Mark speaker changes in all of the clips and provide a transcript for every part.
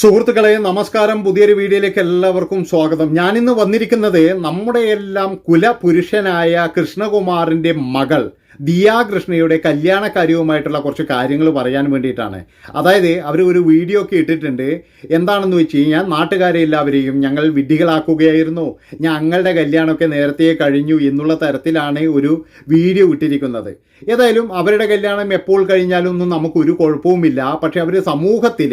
Speaker 1: സുഹൃത്തുക്കളെ നമസ്കാരം. പുതിയൊരു വീഡിയോയിലേക്ക് എല്ലാവർക്കും സ്വാഗതം. ഞാനിന്ന് വന്നിരിക്കുന്നത് നമ്മുടെ എല്ലാം കുലപുരുഷനായ കൃഷ്ണകുമാറിന്റെ മകൾ ദിയാകൃഷ്ണയുടെ കല്യാണ കാര്യവുമായിട്ടുള്ള കുറച്ച് കാര്യങ്ങൾ പറയാൻ വേണ്ടിയിട്ടാണ്. അതായത് അവർ ഒരു വീഡിയോ ഒക്കെ ഇട്ടിട്ടുണ്ട്. എന്താണെന്ന് വെച്ച് കഴിഞ്ഞാൽ നാട്ടുകാരെ എല്ലാവരെയും ഞങ്ങൾ വിഡ്ഢികളാക്കുകയായിരുന്നു. ഞങ്ങളുടെ കല്യാണമൊക്കെ നേരത്തെ കഴിഞ്ഞു എന്നുള്ള തരത്തിലാണ് ഒരു വീഡിയോ ഇട്ടിരിക്കുന്നത്. ഏതായാലും അവരുടെ കല്യാണം എപ്പോൾ കഴിഞ്ഞാലും ഒന്നും നമുക്കൊരു കുഴപ്പവുമില്ല. പക്ഷേ അവർ സമൂഹത്തിൽ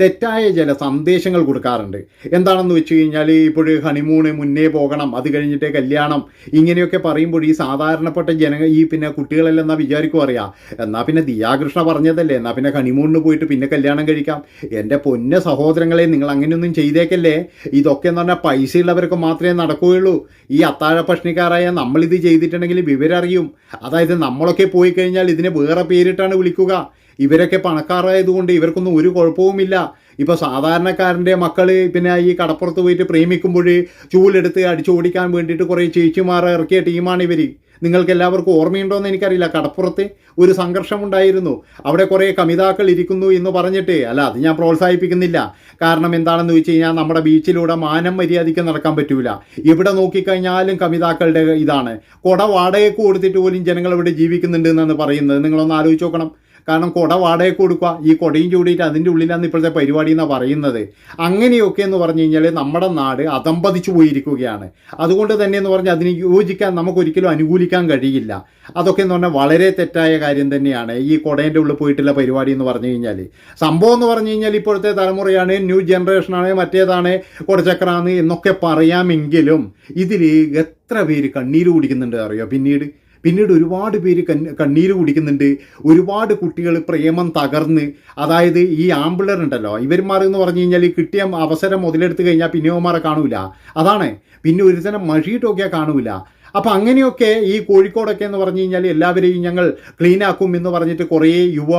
Speaker 1: തെറ്റായ ചില സന്ദേശങ്ങൾ കൊടുക്കാറുണ്ട്. എന്താണെന്ന് വെച്ച് കഴിഞ്ഞാൽ ഇപ്പോൾ ഹണിമൂണ് മുന്നേ പോകണം അത് കഴിഞ്ഞിട്ട് കല്യാണം ഇങ്ങനെയൊക്കെ പറയുമ്പോൾ ഈ സാധാരണപ്പെട്ട ജന ഈ പിന്നെ കുട്ടികളെല്ലാം എന്നാ വിചാരിക്കും അറിയാം? എന്നാൽ പിന്നെ ദിയാകൃഷ്ണ പറഞ്ഞതല്ലേ എന്നാൽ പിന്നെ ഹണിമൂണിന് പോയിട്ട് പിന്നെ കല്യാണം കഴിക്കാം. എന്റെ പൊന്ന സഹോദരങ്ങളെ നിങ്ങൾ അങ്ങനെയൊന്നും ചെയ്തേക്കല്ലേ? ഇതൊക്കെ എന്ന് പറഞ്ഞാൽ പൈസയുള്ളവർക്ക് മാത്രമേ നടക്കുകയുള്ളൂ. ഈ അത്താഴ പ്രശ്നക്കാരായ നമ്മളിത് ചെയ്തിട്ടുണ്ടെങ്കിൽ വിവരം അറിയും അതായത് നമ്മളൊക്കെ പോയി കഴിഞ്ഞാൽ ഇതിനെ വേറെ പേരിട്ടാണ് വിളിക്കുക. ഇവരൊക്കെ പണക്കാരായതുകൊണ്ട് ഇവർക്കൊന്നും ഒരു കുഴപ്പവുമില്ല. ഇപ്പോൾ സാധാരണക്കാരന്റെ മക്കൾ പിന്നെ ഈ കടപ്പുറത്ത് പോയിട്ട് പ്രേമിക്കുമ്പോൾ ചൂലെടുത്ത് അടിച്ചോടിക്കാൻ വേണ്ടിയിട്ട് കുറേ ചേച്ചിമാർ ഇറക്കിയ ടീമാണ് ഇവർ നിങ്ങൾക്ക് എല്ലാവർക്കും ഓർമ്മയുണ്ടോയെന്ന് എനിക്കറിയില്ല. കടപ്പുറത്ത് ഒരു സംഘർഷമുണ്ടായിരുന്നു അവിടെ കുറേ കമിതാക്കൾ ഇരിക്കുന്നു എന്ന് പറഞ്ഞിട്ട്. അല്ല അത് ഞാൻ പ്രോത്സാഹിപ്പിക്കുന്നില്ല. കാരണം എന്താണെന്ന് വെച്ച് കഴിഞ്ഞാൽ നമ്മുടെ ബീച്ചിലൂടെ മാനം മര്യാദയ്ക്ക് നടക്കാൻ പറ്റൂല. ഇവിടെ നോക്കിക്കഴിഞ്ഞാലും കമിതാക്കളുടെ ഇതാണ്. കുട വാടകയ്ക്ക് കൊടുത്തിട്ട് പോലും ജനങ്ങൾ ഇവിടെ ജീവിക്കുന്നുണ്ട് എന്നാണ് പറയുന്നത്. നിങ്ങളൊന്ന് ആലോചിച്ച് നോക്കണം. കാരണം കുട വാടകയ്ക്ക് കൊടുക്കുക ഈ കുടയും ചൂടിയിട്ട് അതിന്റെ ഉള്ളിലാണ് ഇപ്പോഴത്തെ പരിപാടി എന്നാണ് പറയുന്നത്. അങ്ങനെയൊക്കെ എന്ന് പറഞ്ഞു കഴിഞ്ഞാൽ നമ്മുടെ നാട് അതമ്പതിച്ചു പോയിരിക്കുകയാണ്. അതുകൊണ്ട് തന്നെ എന്ന് പറഞ്ഞാൽ അതിന് യോജിക്കാൻ നമുക്കൊരിക്കലും അനുകൂലിക്കാൻ കഴിയില്ല. അതൊക്കെ എന്ന് പറഞ്ഞാൽ വളരെ തെറ്റായ കാര്യം തന്നെയാണ് ഈ കുടേന്റെ ഉള്ളിൽ പോയിട്ടുള്ള പരിപാടി എന്ന് പറഞ്ഞു കഴിഞ്ഞാൽ സംഭവം എന്ന് പറഞ്ഞു കഴിഞ്ഞാൽ ഇപ്പോഴത്തെ തലമുറയാണ് ന്യൂ ജനറേഷനാണ് മറ്റേതാണ് കുടച്ചക്രാന്ന് എന്നൊക്കെ പറയാമെങ്കിലും ഇതിൽ എത്ര പേര് കണ്ണീര് കുടിക്കുന്നുണ്ട് അറിയോ? പിന്നീട് പിന്നീട് ഒരുപാട് പേര് കണ്ണീര് കുടിക്കുന്നുണ്ട്. ഒരുപാട് കുട്ടികൾ പ്രേമം തകർന്ന് അതായത് ഈ ആമ്പിളർ ഉണ്ടല്ലോ ഇവന്മാർ എന്ന് പറഞ്ഞു കഴിഞ്ഞാൽ ഈ കിട്ടിയ അവസരം മുതലെടുത്ത് കഴിഞ്ഞാൽ പിന്നെമാരെ കാണൂല. അതാണ്. പിന്നെ ഒരു തന്നെ മഷിയിട്ടൊക്കെ കാണൂല. അപ്പം അങ്ങനെയൊക്കെ ഈ കോഴിക്കോടൊക്കെ എന്ന് പറഞ്ഞു കഴിഞ്ഞാൽ എല്ലാവരെയും ഞങ്ങൾ ക്ലീനാക്കും എന്ന് പറഞ്ഞിട്ട് കുറേ യുവ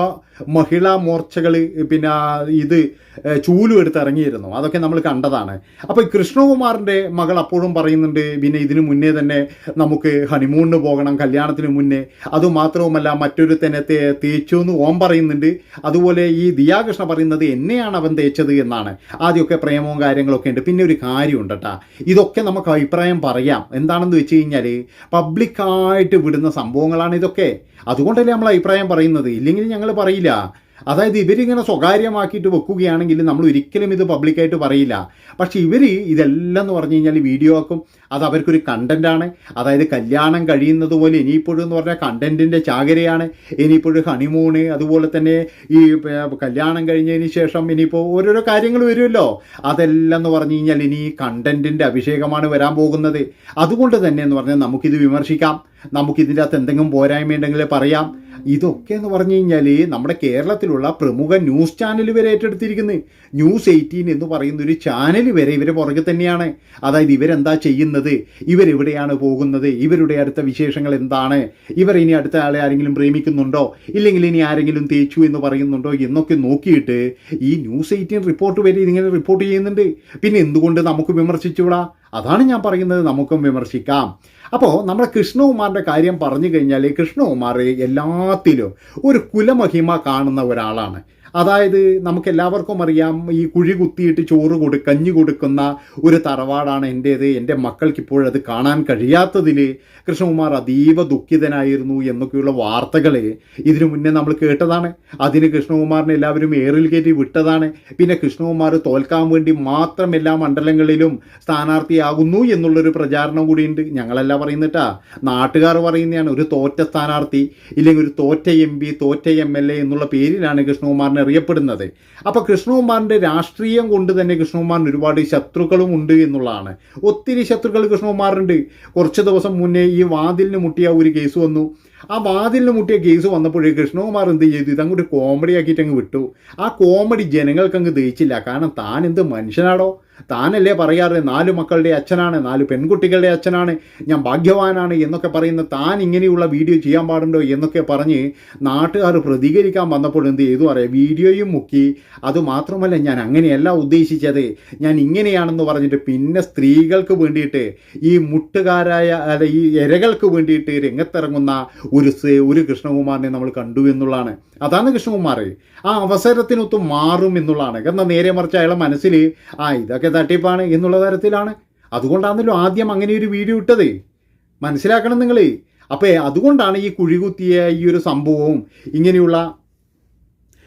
Speaker 1: മഹിളാ മോർച്ചകൾ പിന്നെ ഇത് ചൂലും എടുത്ത് ഇറങ്ങിയിരുന്നു. അതൊക്കെ നമ്മൾ കണ്ടതാണ്. അപ്പോൾ കൃഷ്ണകുമാറിന്റെ മകൾ അപ്പോഴും പറയുന്നുണ്ട് പിന്നെ ഇതിനു മുന്നേ തന്നെ നമുക്ക് ഹണിമൂണിന് പോകണം കല്യാണത്തിന് മുന്നേ. അതുമാത്രവുമല്ല മറ്റൊരു തന്നെ തേച്ചു എന്ന് ഓം പറയുന്നുണ്ട്. അതുപോലെ ഈ ദിയാകൃഷ്ണ പറയുന്നത് എന്നെയാണ് അവൻ തേച്ചത് എന്നാണ്. ആദ്യമൊക്കെ പ്രേമവും കാര്യങ്ങളൊക്കെ ഉണ്ട്. പിന്നെ ഒരു കാര്യമുണ്ട് കേട്ടാ ഇതൊക്കെ നമുക്ക് അഭിപ്രായം പറയാം. എന്താണെന്ന് വെച്ച് കഴിഞ്ഞാൽ പബ്ലിക്കായിട്ട് വിടുന്ന സംഭവങ്ങളാണ് ഇതൊക്കെ. അതുകൊണ്ടല്ലേ നമ്മൾ അഭിപ്രായം പറയുന്നത്. ഇല്ലെങ്കിൽ ഞങ്ങൾ പറയില്ല. അതായത് ഇവരിങ്ങനെ സ്വകാര്യമാക്കിയിട്ട് വെക്കുകയാണെങ്കിൽ നമ്മൾ ഒരിക്കലും ഇത് പബ്ലിക്കായിട്ട് പറയില്ല. പക്ഷേ ഇവർ ഇതെല്ലാം എന്ന് പറഞ്ഞു കഴിഞ്ഞാൽ വീഡിയോ ആക്കും അത് അവർക്കൊരു കണ്ടന്റാണ് അതായത് കല്യാണം കഴിയുന്നത് പോലെ ഇനിയിപ്പോഴും എന്ന് പറഞ്ഞാൽ കണ്ടന്റിന്റെ ചാകരയാണ്. ഇനിയിപ്പോഴും ഹണിമൂണ് അതുപോലെ തന്നെ ഈ കല്യാണം കഴിഞ്ഞതിന് ശേഷം ഇനിയിപ്പോൾ ഓരോരോ കാര്യങ്ങൾ വരുമല്ലോ. അതെല്ലാം എന്ന് പറഞ്ഞു കഴിഞ്ഞാൽ ഇനി കണ്ടന്റിന്റെ അഭിഷേകമാണ് വരാൻ പോകുന്നത്. അതുകൊണ്ട് തന്നെ എന്ന് പറഞ്ഞാൽ നമുക്കിത് വിമർശിക്കാം. നമുക്കിതിന്റെ അകത്ത് എന്തെങ്കിലും പോരായ്മയുണ്ടെങ്കിൽ പറയാം. ഇതൊക്കെ എന്ന് പറഞ്ഞു കഴിഞ്ഞാൽ നമ്മുടെ കേരളത്തിലുള്ള പ്രമുഖ ന്യൂസ് ചാനൽ വരെ ഏറ്റെടുത്തിരിക്കുന്നത് ന്യൂസ് എയ്റ്റീൻ എന്ന് പറയുന്ന ഒരു ചാനൽ വരെ ഇവരെ പുറകെ തന്നെയാണ്. അതായത് ഇവരെന്താ ചെയ്യുന്നത്? ഇവരെവിടെയാണ് പോകുന്നത്? ഇവരുടെ അടുത്ത വിശേഷങ്ങൾ എന്താണ്? ഇവർ ഇനി അടുത്ത ആളെ ആരെങ്കിലും പ്രേമിക്കുന്നുണ്ടോ? ഇല്ലെങ്കിൽ ഇനി ആരെങ്കിലും തേച്ചു എന്ന് പറയുന്നുണ്ടോ? എന്നൊക്കെ നോക്കിയിട്ട് ഈ ന്യൂസ് എയ്റ്റീൻ റിപ്പോർട്ട് വരെ ഇതിങ്ങനെ റിപ്പോർട്ട് ചെയ്യുന്നുണ്ട്. പിന്നെ എന്തുകൊണ്ട് നമുക്ക് വിമർശിച്ചുകൂടാ അതാണ് ഞാൻ പറയുന്നത് നമുക്കും വിമർശിക്കാം. അപ്പോൾ നമ്മുടെ കൃഷ്ണകുമാറിന്റെ കാര്യം പറഞ്ഞു കഴിഞ്ഞാൽ കൃഷ്ണകുമാർ എല്ലാത്തിലും ഒരു കുലമഹിമ കാണുന്ന ഒരാളാണ്. അതായത് നമുക്ക് എല്ലാവർക്കും അറിയാം ഈ കുഴി കുത്തിയിട്ട് ചോറ് കൊടു കഞ്ഞി കൊടുക്കുന്ന ഒരു തറവാടാണ് എന്റേത് എന്റെ മക്കൾക്ക് ഇപ്പോഴത് കാണാൻ കഴിയാത്തതിൽ കൃഷ്ണകുമാർ അതീവ ദുഃഖിതനായിരുന്നു എന്നൊക്കെയുള്ള വാർത്തകൾ ഇതിനു മുന്നേ നമ്മൾ കേട്ടതാണ്. അതിന് കൃഷ്ണകുമാറിനെ എല്ലാവരും ഏറിൽ കയറ്റി വിട്ടതാണ്. പിന്നെ കൃഷ്ണകുമാർ തോൽക്കാൻ വേണ്ടി മാത്രം എല്ലാ മണ്ഡലങ്ങളിലും സ്ഥാനാർത്ഥിയാകുന്നു എന്നുള്ളൊരു പ്രചാരണം കൂടിയുണ്ട്. ഞങ്ങളല്ല പറയുന്നിട്ടാ. നാട്ടുകാർ പറയുന്നതാണ് ഒരു തോറ്റ സ്ഥാനാർത്ഥി ഇല്ലെങ്കിൽ ഒരു തോറ്റ എം പി തോറ്റ എം എൽ എ എന്നുള്ള പേരിലാണ് കൃഷ്ണകുമാറിനെ അറിയപ്പെടുന്നത് അപ്പോൾ കൃഷ്ണകുമാറിന്റെ രാഷ്ട്രീയം കൊണ്ട് തന്നെ കൃഷ്ണകുമാറിന് ഒരുപാട് ശത്രുക്കളും ഉണ്ട് എന്നുള്ളതാണ്. ഒത്തിരി ശത്രുക്കൾ കൃഷ്ണകുമാറിനുണ്ട്. കുറച്ച് ദിവസം മുന്നേ ഈ വാതിലിന് മുട്ടിയ ഒരു കേസ് വന്നു. ആ വാതിലിന് മുട്ടിയ കേസ് വന്നപ്പോഴേ കൃഷ്ണകുമാർ എന്ത് ചെയ്തു? ഇതങ്ങോട്ട് കോമഡി ആക്കിയിട്ട് അങ്ങ് വിട്ടു. ആ കോമഡി ജനങ്ങൾക്കങ്ങ് ദഹിച്ചില്ല. കാരണം താൻ എന്ത് മനുഷ്യനാടോ? താനല്ലേ പറയാറ് നാല് മക്കളുടെ അച്ഛനാണ് നാല് പെൺകുട്ടികളുടെ അച്ഛനാണ് ഞാൻ ഭാഗ്യവാനാണ് എന്നൊക്കെ പറയുന്ന താൻ ഇങ്ങനെയുള്ള വീഡിയോ ചെയ്യാൻ പാടുണ്ടോ എന്നൊക്കെ പറഞ്ഞ് നാട്ടുകാർ പ്രതികരിക്കാൻ വന്നപ്പോൾ എന്ത് ചെയ്തു? അറിയാം വീഡിയോയും മുക്കി. അതുമാത്രമല്ല ഞാൻ അങ്ങനെയല്ല ഉദ്ദേശിച്ചത്. ഞാൻ ഇങ്ങനെയാണെന്ന് പറഞ്ഞിട്ട് പിന്നെ സ്ത്രീകൾക്ക് വേണ്ടിയിട്ട് ഈ മുട്ടുകാരായ അല്ല ഈ ഇരകൾക്ക് വേണ്ടിയിട്ട് രംഗത്തിറങ്ങുന്ന ഒരു ഒരു കൃഷ്ണകുമാറിനെ നമ്മൾ കണ്ടു എന്നുള്ളതാണ്. അതാണ് കൃഷ്ണകുമാർ. ആ അവസരത്തിനൊത്ത് മാറും എന്നുള്ളതാണ്. കാരണം നേരെ മറിച്ച് അയാളെ മനസ്സിൽ ആ ഇതൊക്കെ തട്ടിപ്പാണ് എന്നുള്ള തരത്തിലാണ്. അതുകൊണ്ടാണല്ലോ ആദ്യം അങ്ങനെ ഒരു വീഡിയോ ഇട്ടത്. മനസ്സിലാക്കണം നിങ്ങൾ അപ്പോൾ അതുകൊണ്ടാണ് ഈ കുഴികുത്തിയ ഈ ഒരു സംഭവവും ഇങ്ങനെയുള്ള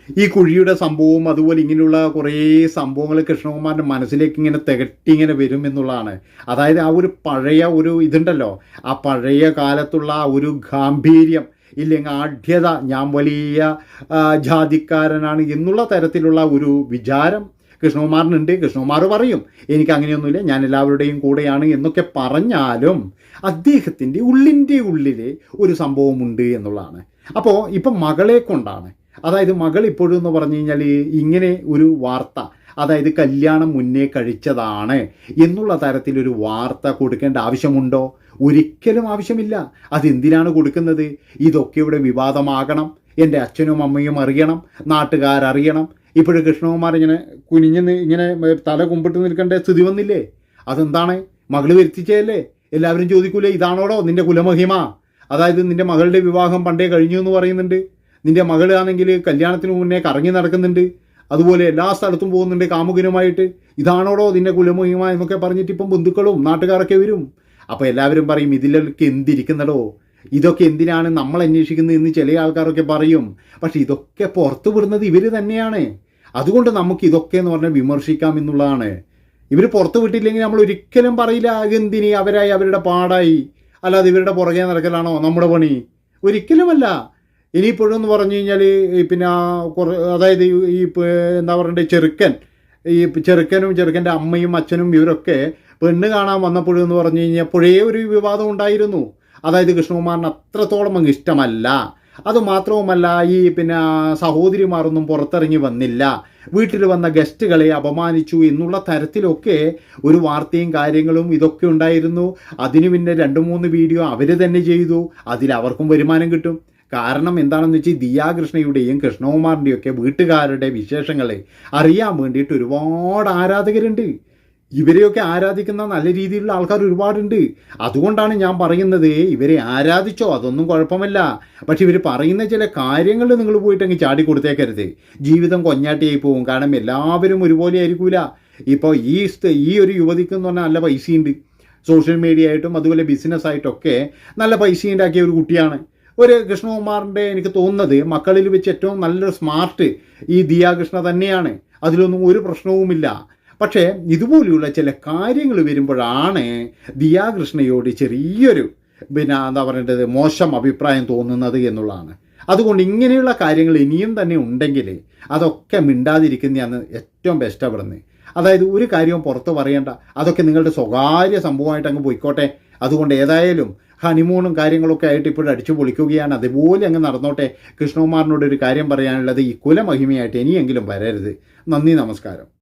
Speaker 1: ഈ കുഴിയുടെ സംഭവവും അതുപോലെ ഇങ്ങനെയുള്ള കുറേ സംഭവങ്ങൾ കൃഷ്ണകുമാറിന്റെ മനസ്സിലേക്ക് ഇങ്ങനെ തികട്ടി ഇങ്ങനെ വരും എന്നുള്ളതാണ്. അതായത് ആ ഒരു പഴയ ഒരു ഇതുണ്ടല്ലോ. ആ പഴയ കാലത്തുള്ള ആ ഒരു ഗാംഭീര്യം ഇല്ലെങ്കിൽ ആഢ്യത ഞാൻ വലിയ ജാതിക്കാരനാണ് എന്നുള്ള തരത്തിലുള്ള ഒരു വിചാരം കൃഷ്ണകുമാറിനുണ്ട്. കൃഷ്ണകുമാർ പറയും എനിക്ക് അങ്ങനെയൊന്നുമില്ല. ഞാൻ എല്ലാവരുടെയും കൂടെയാണ് എന്നൊക്കെ പറഞ്ഞാലും അദ്ദേഹത്തിന്റെ ഉള്ളിന്റെ ഉള്ളിൽ ഒരു സംഭവമുണ്ട് എന്നുള്ളതാണ്. അപ്പോൾ ഇപ്പം മകളെ കൊണ്ടാണ്. അതായത് മകൾ ഇപ്പോഴും എന്ന് പറഞ്ഞു കഴിഞ്ഞാൽ ഇങ്ങനെ ഒരു വാർത്ത അതായത് കല്യാണം മുന്നേ കഴിച്ചതാണ് എന്നുള്ള തരത്തിലൊരു വാർത്ത കൊടുക്കേണ്ട ആവശ്യമുണ്ടോ? ഒരിക്കലും ആവശ്യമില്ല. അതെന്തിനാണ് കൊടുക്കുന്നത്? ഇതൊക്കെ ഇവിടെ വിവാദമാകണം. എന്റെ അച്ഛനും അമ്മയും അറിയണം. നാട്ടുകാരറിയണം. ഇപ്പോഴും കൃഷ്ണകുമാർ ഇങ്ങനെ കുനിഞ്ഞ് ഇങ്ങനെ തല കുമ്പിട്ട് നിൽക്കേണ്ട സ്ഥിതി വന്നില്ലേ? അതെന്താണ്? മകൾ വരുത്തിച്ചതല്ലേ? എല്ലാവരും ചോദിക്കൂലേ ഇതാണോടോ നിന്റെ കുലമഹിമ? അതായത് നിന്റെ മകളുടെ വിവാഹം പണ്ടേ കഴിഞ്ഞു എന്ന് പറയുന്നുണ്ട്. നിന്റെ മകളാണെങ്കിൽ കല്യാണത്തിന് മുന്നേ കറങ്ങി നടക്കുന്നുണ്ട്. അതുപോലെ എല്ലാ സ്ഥലത്തും പോകുന്നുണ്ട് കാമുകനുമായിട്ട്. ഇതാണോടോ നിന്റെ കുലമഹിമ എന്നൊക്കെ പറഞ്ഞിട്ട് ഇപ്പം ബന്ധുക്കളും നാട്ടുകാരൊക്കെ വരും. അപ്പോൾ എല്ലാവരും പറയും ഇതിലൊക്കെ എന്തിരിക്കുന്നടോ? ഇതൊക്കെ എന്തിനാണ് നമ്മൾ അന്വേഷിക്കുന്നത് എന്ന് ചില ആൾക്കാരൊക്കെ പറയും. പക്ഷെ ഇതൊക്കെ പുറത്തു വിടുന്നത് ഇവർ തന്നെയാണ്. അതുകൊണ്ട് നമുക്ക് ഇതൊക്കെ എന്ന് പറഞ്ഞാൽ വിമർശിക്കാം എന്നുള്ളതാണ്. ഇവർ പുറത്തു വിട്ടില്ലെങ്കിൽ നമ്മൾ ഒരിക്കലും പറയില്ല എന്തിനി അവരായി അവരുടെ പാടായി. അല്ലാതെ ഇവരുടെ പുറകെ നടക്കലാണോ നമ്മുടെ പണി? ഒരിക്കലുമല്ല. ഇനിയിപ്പോഴും എന്ന് പറഞ്ഞു കഴിഞ്ഞാൽ പിന്നെ കുറേ അതായത് ഈ എന്താ പറയണ്ടേ ചെറുക്കൻ ഈ ചെറുക്കനും ചെറുക്കന്റെ അമ്മയും അച്ഛനും ഇവരൊക്കെ പെണ്ണ് കാണാൻ വന്നപ്പോഴും എന്ന് പറഞ്ഞു പുഴയെ ഒരു വിവാദം ഉണ്ടായിരുന്നു. അതായത് കൃഷ്ണകുമാറിന് അത്രത്തോളം അങ്ങ് ഇഷ്ടമല്ല. അതുമാത്രവുമല്ല ഈ പിന്നെ സഹോദരിമാരൊന്നും പുറത്തിറങ്ങി വന്നില്ല. വീട്ടിൽ വന്ന ഗസ്റ്റുകളെ അപമാനിച്ചു എന്നുള്ള തരത്തിലൊക്കെ ഒരു വാർത്തയും കാര്യങ്ങളും ഇതൊക്കെ ഉണ്ടായിരുന്നു. അതിന് പിന്നെ രണ്ട് മൂന്ന് വീഡിയോ അവർ തന്നെ ചെയ്തു. അതിൽ അവർക്കും വരുമാനം കിട്ടും. കാരണം എന്താണെന്ന് വെച്ചാൽ ദിയാകൃഷ്ണയുടെയും കൃഷ്ണകുമാറിന്റെയും ഒക്കെ വീട്ടുകാരുടെ വിശേഷങ്ങളെ അറിയാൻ വേണ്ടിയിട്ട് ഒരുപാട് ആരാധകരുണ്ട്. ഇവരെയൊക്കെ ആരാധിക്കുന്ന നല്ല രീതിയിലുള്ള ആൾക്കാർ ഒരുപാടുണ്ട്. അതുകൊണ്ടാണ് ഞാൻ പറയുന്നത് ഇവരെ ആരാധിച്ചോ അതൊന്നും കുഴപ്പമില്ല. പക്ഷെ ഇവർ പറയുന്ന ചില കാര്യങ്ങൾ നിങ്ങൾ പോയിട്ട് അങ്ങ് ചാടി കൊടുത്തേക്കരുത്. ജീവിതം കൊഞ്ഞാട്ടിയായി പോകും കാരണം എല്ലാവരും ഒരുപോലെ ആയിരിക്കൂല. ഇപ്പോൾ ഈ ഈ ഒരു യുവതിക്ക് എന്ന് പറഞ്ഞാൽ നല്ല പൈസയുണ്ട്. സോഷ്യൽ മീഡിയ ആയിട്ടും അതുപോലെ ബിസിനസ് ആയിട്ടൊക്കെ നല്ല പൈസ ഉണ്ടാക്കിയ ഒരു കുട്ടിയാണ്. ഒരു കൃഷ്ണകുമാറിന്റെ എനിക്ക് തോന്നുന്നത് മക്കളിൽ വെച്ച് ഏറ്റവും നല്ലൊരു സ്മാർട്ട് ഈ ദിയാകൃഷ്ണ തന്നെയാണ്. അതിലൊന്നും ഒരു പ്രശ്നവുമില്ല. പക്ഷേ ഇതുപോലെയുള്ള ചില കാര്യങ്ങൾ വരുമ്പോഴാണ് ദിയാകൃഷ്ണയോട് ചെറിയൊരു പിന്നെ എന്താ പറയേണ്ടത് മോശം അഭിപ്രായം തോന്നുന്നത് എന്നുള്ളതാണ്. അതുകൊണ്ട് ഇങ്ങനെയുള്ള കാര്യങ്ങൾ ഇനിയും തന്നെ ഉണ്ടെങ്കിൽ അതൊക്കെ മിണ്ടാതിരിക്കുന്നതാണ് ഏറ്റവും ബെസ്റ്റ് അവിടുന്ന് അതായത് ഒരു കാര്യവും പുറത്ത് പറയേണ്ട അതൊക്കെ നിങ്ങളുടെ സ്വകാര്യ സംഭവമായിട്ട് അങ്ങ് പോയിക്കോട്ടെ. അതുകൊണ്ട് ഏതായാലും ഹണിമൂണും കാര്യങ്ങളൊക്കെ ആയിട്ട് ഇപ്പോഴും അടിച്ചു പൊളിക്കുകയാണ്. അതുപോലെ അങ്ങ് നടന്നോട്ടെ. കൃഷ്ണകുമാറിനോട് ഒരു കാര്യം പറയാനുള്ളത് ഈ കുലമഹിമയായിട്ട് ഇനിയെങ്കിലും വരരുത്. നന്ദി നമസ്കാരം.